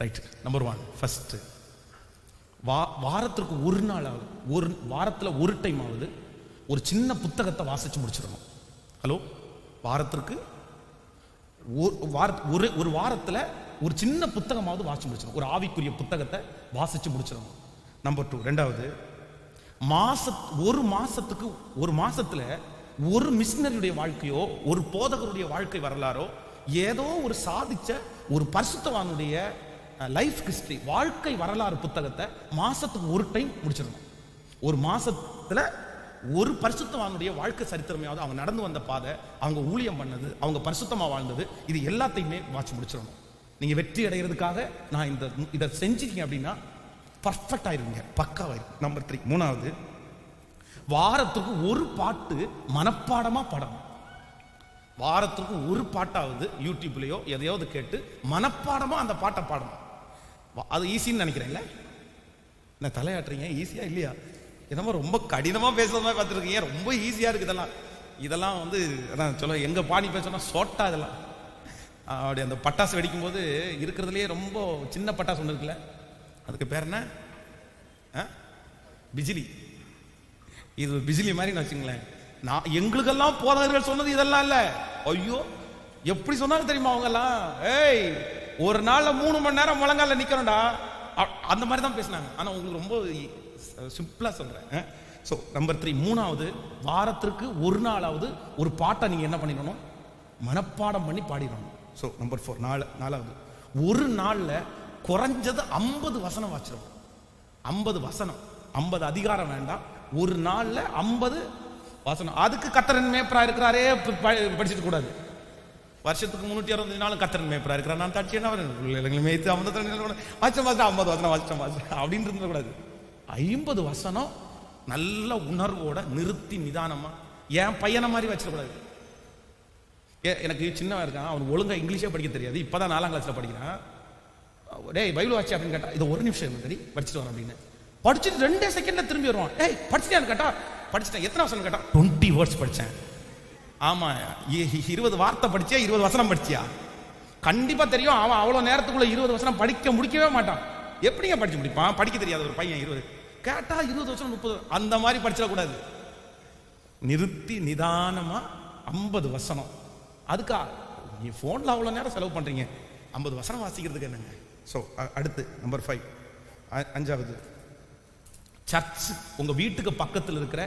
Right number one first வா வாரத்திற்கு ஒரு நாள் ஆகுது ஒரு வாரத்தில் ஒரு டைம் ஆகுது ஒரு சின்ன புத்தகத்தை வாசித்து முடிச்சிடணும். ஹலோ வாரத்திற்கு ஒரு வார ஒரு ஒரு வாரத்தில் ஒரு சின்ன புத்தகமாவது வாசித்து முடிச்சிடணும். ஒரு ஆவிக்குரிய புத்தகத்தை வாசித்து முடிச்சிடணும். நம்பர் டூ ரெண்டாவது மாச ஒரு மாசத்துக்கு ஒரு மாசத்துல ஒரு மிஷினரியுடைய வாழ்க்கையோ ஒரு போதகருடைய வாழ்க்கை வரலாறோ ஏதோ ஒரு சாதிச்ச ஒரு பரிசுத்தவானுடைய லைஃப் ஹிஸ்ட்ரி வாழ்க்கை வரலாறு புத்தகத்தை மாசத்துக்கு ஒரு டைம் முடிச்சிடணும். ஒரு மாசத்துல ஒரு பரிசுத்தவானுடைய வாழ்க்கை சரித்திரமையாவது அவங்க நடந்து வந்த பாதை அவங்க ஊழியம் பண்ணது அவங்க பரிசுத்தமா வாழ்ந்தது இது எல்லாத்தையுமே வாட்சி முடிச்சிடணும். நீங்க வெற்றி அடைகிறதுக்காக நான் இந்த இதை செஞ்சீங்க அப்படின்னா பர்ஃபெக்ட் ஆயிருவீங்க பக்காவாயிருக்கும் நம்பர் த்ரீ மூணாவது வாரத்துக்கு ஒரு பாட்டு மனப்பாடமா பாடணும். வாரத்துக்கு ஒரு பாட்டாவது யூடியூப்லேயோ எதையாவது கேட்டு மனப்பாடமா அந்த பாட்டை பாடணும். அது ஈஸின்னு நினைக்கிறேன்ல? என்ன தலையாட்டுறீங்க? ஈஸியா இல்லையா? என்னமோ ரொம்ப கடினமாக பேசுகிற மாதிரி பார்த்துருக்கீங்க. ரொம்ப ஈஸியாக இருக்குது இதெல்லாம். இதெல்லாம் வந்து அதான் சொல்ல எங்கள் பாணி பேசணும் சோட்டா இதெல்லாம். அப்படி அந்த பட்டாசு வெடிக்கும் போது இருக்கிறதுலையே ரொம்ப சின்ன பட்டாசு ஒன்று இருக்குல்ல? அதுக்கு பேர் என்ன? ஆ? பிஜிலி. இது பிஜிலி மாதிரி வச்சுங்களேன். நான் எங்களுக்கெல்லாம் போதகர்கள் சொன்னது இதெல்லாம் இல்லை. ஐயோ எப்படி சொன்னாங்க தெரியுமா அவங்கெல்லாம்? ஏய் ஒரு நாள்ல மூணு மணி நேரம் முழங்கால நிக்கிறோம்டா அந்த மாதிரி தான் பேசினாங்க. ஆனா உங்களுக்கு ரொம்ப சிம்பிளா சொல்றேன். ஸோ நம்பர் த்ரீ மூணாவது வாரத்திற்கு ஒரு நாளாவது ஒரு பாட்டை நீங்கள் என்ன பண்ணிடணும் மனப்பாடம் பண்ணி பாடிடணும். ஸோ நம்பர் ஃபோர் நாலு நாலாவது. ஒரு நாளில் குறைஞ்சது ஐம்பது வசனம் வாச்சிடும் ஐம்பது வசனம். ஐம்பது அதிகாரம் வேண்டாம். ஒரு நாளில் ஐம்பது வசனம். அதுக்கு கத்தரன் மேப்பராக இருக்கிறாரே ப- ப- படிச்சிட்டு கூடாது. வருஷத்துக்கு முன்னூத்தி அறுபது நாளும் கத்திரன் மேப்பரா இருக்கிறார். நான் தட்சி என்ன பிள்ளைங்களை மேய்த்து ஐம்பது வச்சம் வாசம் ஐம்பது வசனம் வாச்சம் வாசம் அப்படின்னு இருந்துடக்கூடாது. ஐம்பது வசனம் நல்ல உணர்வோட நிறுத்தி நிதானமா என் பையனை மாதிரி வச்சிடக்கூடாது. ஏ எனக்கு சின்னவன் இருக்கான். அவன் ஒழுங்கா இங்கிலீஷே படிக்க தெரியாது. இப்பதான் நாலாம் கிளாஸ்ல படிக்கிறான். டேய் பைபிள் வாட்சி அப்படின்னு கேட்டா இது ஒரு நிமிஷம் சரி படிச்சுட்டு வரேன் அப்படின்னு. படிச்சுட்டு ரெண்டே செகண்ட்ல திரும்பி வருவான். ஏய் படிச்சிட்டியான்னு கேட்டா? படிச்சிட்டேன். எத்தனை வருஷம் கேட்டா டுவெண்ட்டி வேர்ட்ஸ் படிச்சேன். ஆமா இ- இருபது வார்த்தை படிச்சியா இருபது வசனம் படிச்சியா? கண்டிப்பா தெரியும் அவன் அவ்வளவு நேரத்துக்குள்ள இருபது வசனம் படிக்க முடிக்கவே மாட்டான். எப்படிங்க படிச்சு முடிப்பான்? படிக்க தெரியாத ஒரு பையன் இருபது. கேட்டா இருபது வசனம் முப்பது அந்த மாதிரி படிச்சிடக்கூடாது. நிறுத்தி நிதானமா ஐம்பது வசனம். அதுக்கா நீ ஃபோனில் அவ்வளோ நேரம் செலவு பண்ணுறீங்க ஐம்பது வசனம் வாசிக்கிறதுக்கு என்னங்க? ஸோ அடுத்து நம்பர் ஃபைவ் அஞ்சாவது. சர்ச் உங்கள் வீட்டுக்கு பக்கத்தில் இருக்கிற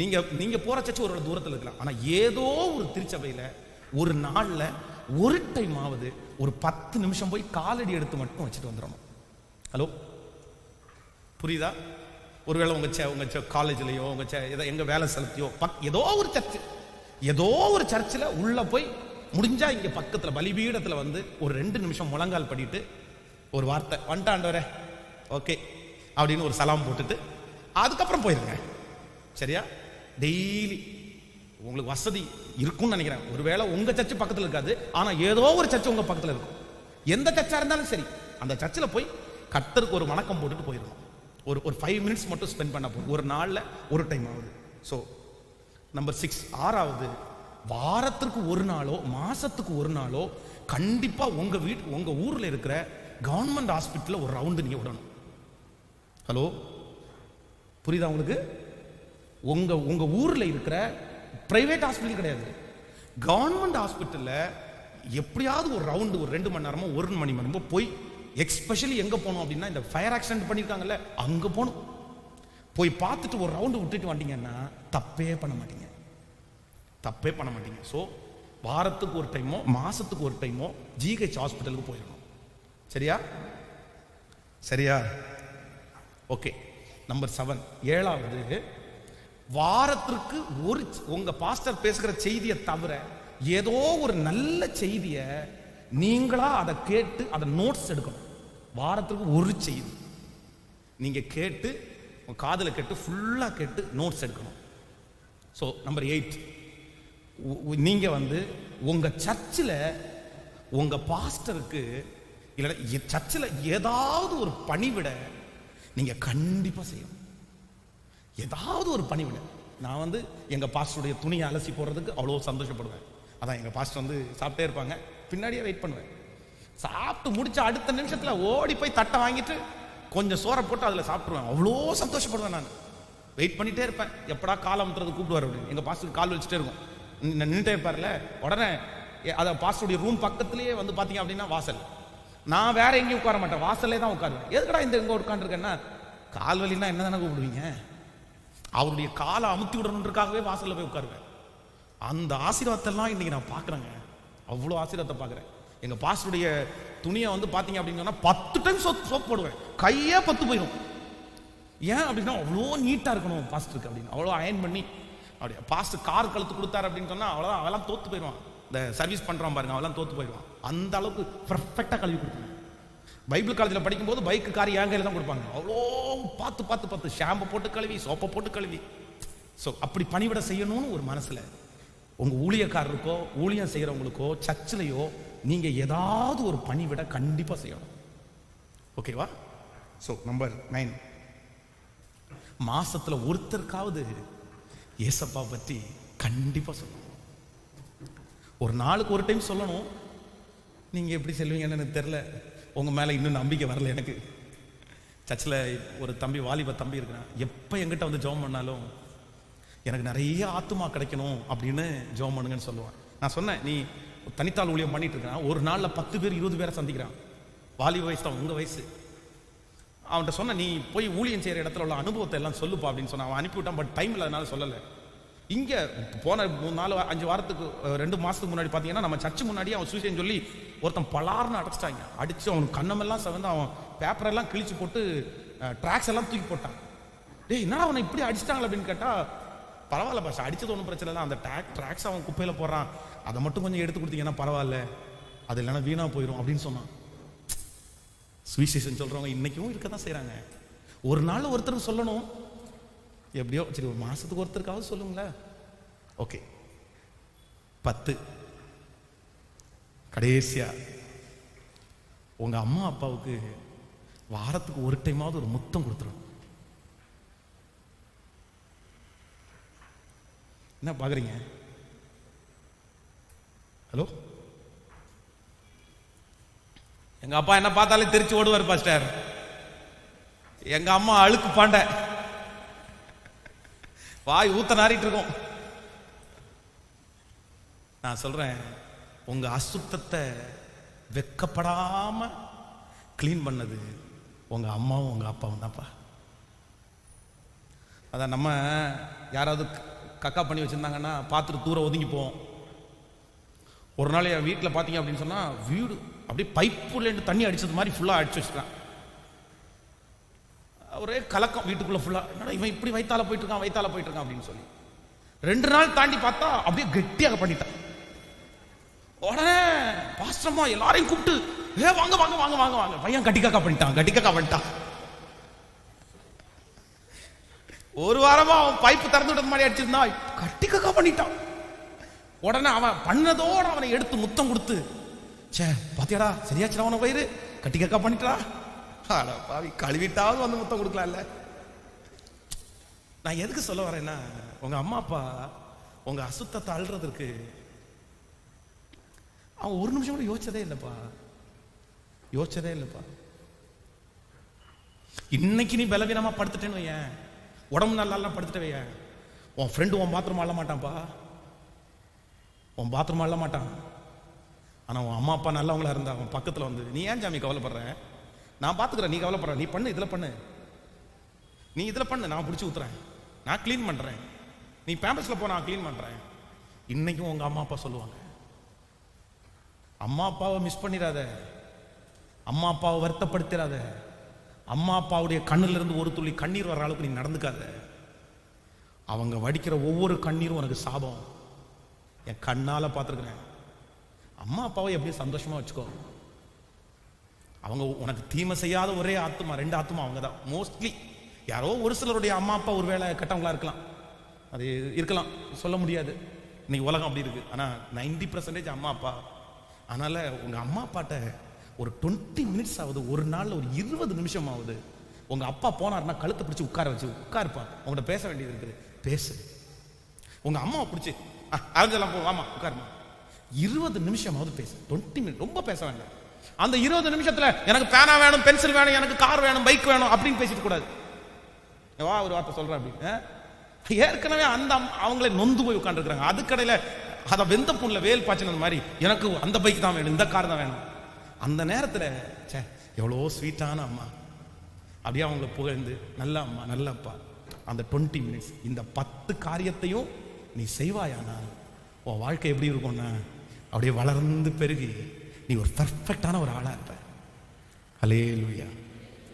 நீங்கள் நீங்கள் போகிற சர்ச்சு ஒரு தூரத்தில் இருக்கலாம். ஆனால் ஏதோ ஒரு திருச்சபையில் ஒரு நாளில் ஒரு டைம் ஆவது ஒரு பத்து நிமிஷம் போய் காலடி எடுத்து மட்டும் வச்சுட்டு வந்துடணும். ஹலோ புரியுதா? ஒருவேளை உங்க சே உங்க சே காலேஜ்லயோ உங்க சே எதோ எங்க வேலை செலுத்தியோ பக் ஏதோ ஒரு சர்ச் ஏதோ ஒரு சர்ச்சில் உள்ள போய் முடிஞ்சா இங்க பக்கத்துல பலிபீடத்துல வந்து ஒரு ரெண்டு நிமிஷம் முழங்கால் படிட்டு ஒரு வார்த்தை வந்துட்டாண்டவரே ஓகே அப்படின்னு ஒரு சலாம் போட்டுட்டு அதுக்கப்புறம் போயிருங்க. சரியா? டெய்லி. உங்களுக்கு வசதி இருக்கும்னு நினைக்கிறேன். ஒருவேளை உங்க சர்ச்சு பக்கத்தில் இருக்காது. ஆனா ஏதோ ஒரு சர்ச் உங்க பக்கத்தில் இருக்கும். எந்த சர்ச்சா இருந்தாலும் சரி. அந்த சர்ச்சில் போய் கத்தருக்கு ஒரு வணக்கம் போட்டுட்டு போயிருக்கோம் ஒரு ஒரு ஃபைவ் மினிட்ஸ் மட்டும் ஸ்பெண்ட் பண்ண போகும் ஒரு நாளில் ஒரு டைம் ஆகுது. ஸோ நம்பர் சிக்ஸ் ஆறாவது வாரத்திற்கு ஒரு நாளோ மாசத்துக்கு ஒரு நாளோ கண்டிப்பா உங்க வீட்டு உங்க ஊர்ல இருக்கிற கவர்மெண்ட் ஹாஸ்பிட்டலில் ஒரு ரவுண்டு நீங்க விடணும். ஹலோ புரியுதா உங்களுக்கு? உங்கள் உங்கள் ஊரில் இருக்கிற ப்ரைவேட் ஹாஸ்பிட்டல் கிடையாது. கவர்மெண்ட் ஹாஸ்பிட்டலில் எப்படியாவது ஒரு ரவுண்டு ஒரு ரெண்டு மணி நேரமோ ஒரு மணி நேரமோ போய் எக்ஸ்பெஷலி எங்கே போகணும் அப்படின்னா இந்த ஃபயர் ஆக்சிடென்ட் பண்ணியிருக்காங்கல்ல அங்கே போகணும் போய் பார்த்துட்டு ஒரு ரவுண்டு விட்டுட்டு வந்தீங்கன்னா தப்பே பண்ண மாட்டீங்க. தப்பே பண்ண மாட்டீங்க. ஸோ வாரத்துக்கு ஒரு டைமோ மாசத்துக்கு ஒரு டைமோ ஜிஹெச் ஹாஸ்பிட்டலுக்கு போயிடணும். சரியா? சரியா? ஓகே நம்பர் செவன் ஏழாவது வாரத்திற்கு ஒரு உங்க பாஸ்டர் பேசுகிற செய்தியை தவிர ஏதோ ஒரு நல்ல செய்தியை நீங்களா அதை கேட்டு அதை நோட்ஸ் எடுக்கணும். வாரத்திற்கு ஒரு செய்தி. நீங்க கேட்டு உங்க காதில் கேட்டு ஃபுல்லாக கேட்டு நோட்ஸ் எடுக்கணும். ஸோ நம்பர் எயிட் நீங்க வந்து உங்க சர்ச்சில் உங்க பாஸ்டருக்கு இல்லை சர்ச்சில் ஏதாவது ஒரு பணிவிட நீங்க கண்டிப்பாக செய்யணும். ஏதாவது ஒரு பணிவிட நான் வந்து எங்கள் பாஸ்டருடைய துணியை அலசி போடுறதுக்கு அவ்வளோ சந்தோஷப்படுவேன். அதான் எங்கள் பாஸ்டர் வந்து சாப்பிட்டே இருப்பாங்க. பின்னாடியே வெயிட் பண்ணுவேன். சாப்பிட்டு முடிச்ச அடுத்த நிமிஷத்தில் ஓடி போய் தட்டை வாங்கிட்டு கொஞ்சம் சோறை போட்டு அதில் சாப்பிடுவேன் அவ்வளோ சந்தோஷப்படுவேன் நான். வெயிட் பண்ணிட்டே இருப்பேன். எப்படா கால் அமுத்துறது கூப்பிடுவார் அப்படின்னு எங்கள் பாஸ்டருக்கு கால் வச்சுட்டே இருக்கும். நின்றுட்டே இருப்பார்ல உடனே அதை பாஸ்டருடைய ரூம் பக்கத்துலேயே வந்து பார்த்தீங்க அப்படின்னா வாசல். நான் வேற எங்கேயும் உட்கார மாட்டேன். வாசல்லே தான் உட்காருவேன். எதுக்கடா இந்த எங்கே உட்காந்துருக்கேன்னா கால் வலின்னா என்ன தானே கூப்பிடுவீங்க? அவருடைய காலை அமுத்தி விடணுன்றக்காகவே வாசலில் போய் உட்காருவேன். அந்த ஆசீர்வாதத்தெல்லாம் இன்னைக்கு நான் பார்க்குறேங்க. அவ்வளோ ஆசீர்வாதத்தை பார்க்குறேன். எங்கள் பாஸ்டருடைய துணியை வந்து பார்த்தீங்க அப்படின்னு சொன்னால் பத்து டைம் சோப் சோப் போடுவேன். கையே பத்து போயிடும் ஏன் அப்படின்னா அவ்வளோ நீட்டாக இருக்கணும் பாஸ்டருக்கு அப்படின்னு. அவ்வளோ அயன் பண்ணி அப்படியே பாஸ்டர் கார் கழுத்து கொடுத்தாரு அப்படின்னு சொன்னால் அவ்வளோதான் அவெல்லாம் தோற்று போயிடுவான். இந்த சர்வீஸ் பண்ணுறான் பாருங்க அவெல்லாம் தோற்று போயிடுவான். அந்த அளவுக்கு பர்ஃபெக்டாக கழுவி கொடுத்துருவேன். பைபிள் காலேஜில் படிக்கும்போது பைக்கு கார் என் கையில் தான் கொடுப்பாங்க. அவ்வளோ பார்த்து பார்த்து பார்த்து. ஷாம்பை போட்டு கழுவி சோப்பை போட்டு கழுவி. ஸோ அப்படி பணிவிட செய்யணும்னு ஒரு மனசில் உங்கள் ஊழியக்காரருக்கோ ஊழியம் செய்கிறவங்களுக்கோ சர்ச்சிலையோ நீங்கள் ஏதாவது ஒரு பணிவிட கண்டிப்பாக செய்யணும். ஓகேவா ஸோ நம்பர் நைன் மாசத்துல ஒருத்தருக்காவது ஏசப்பா பற்றி கண்டிப்பாக சொல்லணும். ஒரு நாளுக்கு ஒரு டைம் சொல்லணும். நீங்கள் எப்படி செல்வீங்கன்னு எனக்கு தெரில உங்கள் மேலே இன்னும் நம்பிக்கை வரல எனக்கு. சர்ச்சில் ஒரு தம்பி வாலிப தம்பி இருக்கிறான். எப்போ எங்கிட்ட வந்து ஜெபம் பண்ணாலும் எனக்கு நிறைய ஆத்துமா கிடைக்கணும் அப்படின்னு ஜெபம் பண்ணுங்கன்னு சொல்லுவான். நான் சொன்னேன் நீ தனித்தாள் ஊழியம் பண்ணிட்டு இருக்கான் ஒரு நாளில் பத்து பேர் இருபது பேரை சந்திக்கிறான். வாலிப வயசு தான் உங்கள் வயசு. அவன்கிட்ட சொன்ன நீ போய் ஊழியம் செய்கிற இடத்துல உள்ள அனுபவத்தை எல்லாம் சொல்லுப்பா அப்படின்னு சொன்னான். அவன் அனுப்பிவிட்டான் பட் டைம் இல்லாதனால சொல்லலை. இங்கே போன மூணு நாலு அஞ்சு வாரத்துக்கு ரெண்டு மாதத்துக்கு முன்னாடி பார்த்தீங்கன்னா நம்ம சர்ச்சு முன்னாடி அவன் சூசைன்னு சொல்லி ஒருத்தன் பலார்னு அடைச்சிட்டாங்க. அடிச்சு அவன் கண்ணமெல்லாம் செவந்து அவன் பேப்பரெல்லாம் கிழிச்சு போட்டு ட்ராக்ஸ் எல்லாம் தூக்கி போட்டான். டேய் என்ன அவனை இப்படி அடிச்சிட்டாங்களா அப்படின்னு கேட்டால் பரவாயில்ல பாஷா அடிச்சது ஒன்றும் பிரச்சனை இல்லை. அந்த ட்ராக் ட்ராக்ஸ் அவன் குப்பையில் போடுறான். அதை மட்டும் கொஞ்சம் எடுத்து கொடுத்தீங்கன்னா பரவாயில்ல. அது இல்லைன்னா வீணாக போயிடும் அப்படின்னு சொன்னான். சுவிசேஷன் சொல்றவங்க இன்னைக்கும் இருக்க தான் செய்கிறாங்க ஒரு நாள் ஒருத்தருக்கு சொல்லணும். எப்படியோ சரி ஒரு மாதத்துக்கு ஒருத்தருக்காவது சொல்லுங்களேன். ஓகே பத்து. கடைசியாக உங்கள் அம்மா அப்பாவுக்கு வாரத்துக்கு ஒரு டைமாவது ஒரு முத்தம் கொடுத்துரும் என்ன பார்க்குறீங்க ஹலோ? எங்கள் அப்பா என்ன பார்த்தாலே தெரிச்சு ஓடுவார் பாஸ்டர். எங்கள் அம்மா அழுக்கு பாண்ட. வாய் ஊத்த நாரிட்டு இருக்கோம். நான் சொல்கிறேன் உங்கள் அசுத்தத்தை வெக்கப்படாமல் க்ளீன் பண்ணது உங்கள் அம்மாவும் உங்கள் அப்பாவும் தான்ப்பா. அதான் நம்ம யாராவது கக்கா பண்ணி வச்சிருந்தாங்கன்னா பார்த்துட்டு தூரம் ஒதுங்கி போவோம். ஒரு நாள் என் வீட்டில் பார்த்தீங்க அப்படின்னு சொன்னால் வீடு அப்படியே பைப்புலேருந்து தண்ணி அடிச்சது மாதிரி ஃபுல்லாக அடிச்சு வச்சுட்டான். ஒரே கலக்கம் வீட்டுக்குள்ளே ஃபுல்லாக என்னடா இவன் இப்படி வைத்தால போயிட்டு இருக்கான் வைத்தால போயிட்டு இருக்கான் அப்படின்னு சொல்லி. ரெண்டு நாள் தாண்டி பார்த்தா அப்படியே கெட்டியாக பண்ணிட்டான். உடனே பாஸ்டர்மா எல்லாரையும் கூப்பிட்டு ஏ வாங்க வாங்க வாங்க வாங்க வாங்க. பையன் கட்டிக்காக்கா பண்ணிட்டான் கட்டிக்காக்கா பண்ணிட்டான். ஒரு வாரமா அவன் பைப்பு திறந்து விட்டது மாதிரி அடிச்சிருந்தான் கட்டிக்காக்கா பண்ணிட்டான். உடனே அவன் பண்ணதோட அவனை எடுத்து முத்தம் கொடுத்து ச்சே பாத்தியாடா சரியாச்சுடா அவனை பயிரு கட்டிக்காக்கா பண்ணிட்டா? பாவி கழுவிட்டாவது வந்து முத்தம் கொடுக்கலாம்ல. நான் எதுக்கு சொல்ல வரேன்னா உங்க அம்மா அப்பா உங்க அசுத்தத்தை அழுறதுக்கு அவன் ஒரு நிமிஷம் கூட யோசிச்சதே இல்லைப்பா. யோசிச்சதே இல்லைப்பா. இன்னைக்கு நீ பலவீனமா படுத்துட்டேன்னு வையேன். உடம்பு நல்லாலாம் படுத்துட்டு வையேன். உன் ஃப்ரெண்டு உன் பாத்ரூம் அள்ள மாட்டான்ப்பா. உன் பாத்ரூம் அள்ள மாட்டான். ஆனால் உன் அம்மா அப்பா நல்லவங்களா இருந்தா அவன் பக்கத்தில் வந்து நீ ஏன் ஜாமி கவலைப்படுற? நான் பார்த்துக்கிறேன் நீ கவலைப்படுற. நீ பண்ணு இதில் பண்ணு. நீ இதில் பண்ணு நான் பிடிச்சி ஊத்துறேன். நான் க்ளீன் பண்ணுறேன் நீ பேம்பஸில் போ நான் க்ளீன் பண்ணுறேன் இன்னைக்கும் உங்கள் அம்மா அப்பா சொல்லுவாங்க அம்மா அப்பாவை மிஸ் பண்ணிடாத. அம்மா அப்பாவை வருத்தப்படுத்திடாத. அம்மா அப்பாவுடைய கண்ணிலிருந்து ஒரு துளி கண்ணீர் வர அளவுக்கு நீ நடந்துக்காத. அவங்க வடிக்கிற ஒவ்வொரு கண்ணீரும் உனக்கு சாபம். என் கண்ணால் பார்த்துருக்குறேன். அம்மா அப்பாவை எப்படியும் சந்தோஷமாக வச்சுக்கோ. அவங்க உனக்கு தீமை செய்யாத ஒரே ஆத்துமா ரெண்டு ஆத்துமா அவங்க தான் மோஸ்ட்லி யாரோ ஒரு சிலருடைய அம்மா அப்பா ஒருவேளை கெட்டவங்களா இருக்கலாம். அது இருக்கலாம். சொல்ல முடியாது. இன்னைக்கு உலகம் அப்படி இருக்கு. ஆனால் நைன்டி பர்சன்டேஜ் அம்மா அப்பா அதனால் உங்கள் அம்மா அப்பாட்ட ஒரு டுவெண்ட்டி மினிட்ஸ் ஆகுது ஒரு நாளில் ஒரு இருபது நிமிஷம் ஆகுது. உங்கள் அப்பா போனாருன்னா கழுத்தை பிடிச்சி உட்கார வச்சு உட்காருப்பா உங்கள்கிட்ட பேச வேண்டியது இருக்குது. பேசு. உங்கள் அம்மாவை பிடிச்சி அரைஞ்செல்லாம் போ ஆமாம் உட்காருமா இருபது நிமிஷமாவது பேசு. டுவெண்ட்டி மினிட் ரொம்ப பேச வேண்டாம். அந்த இருபது நிமிஷத்தில் எனக்கு பேனா வேணும் பென்சில் வேணும் எனக்கு கார் வேணும் பைக் வேணும் அப்படின்னு பேசிட்டு கூடாது. வா ஒரு வார்த்தை சொல்கிறேன் அப்படின்னு. ஏற்கனவே அந்த அவங்களே நொந்து போய் உட்காந்துருக்குறாங்க அதுக்கடையில் அதை வெந்த புண்ணில் வேல் பாய்ச்சினது மாதிரி எனக்கு அந்த பைக் தான் வேணும் இந்த கார் தான் வேணும். அந்த நேரத்தில் ச்சே எவ்வளோ ஸ்வீட்டான அம்மா. அப்படியே அவங்கள புகழ்ந்து நல்ல அம்மா நல்ல அப்பா. அந்த டுவெண்ட்டி மினிட்ஸ் இந்த பத்து காரியத்தையும் நீ செய்வாயானால் உன் வாழ்க்கை எப்படி இருக்கும்னா அப்படியே வளர்ந்து பெருகி நீ ஒரு பர்ஃபெக்டான ஒரு ஆளாக இருப்ப. அலே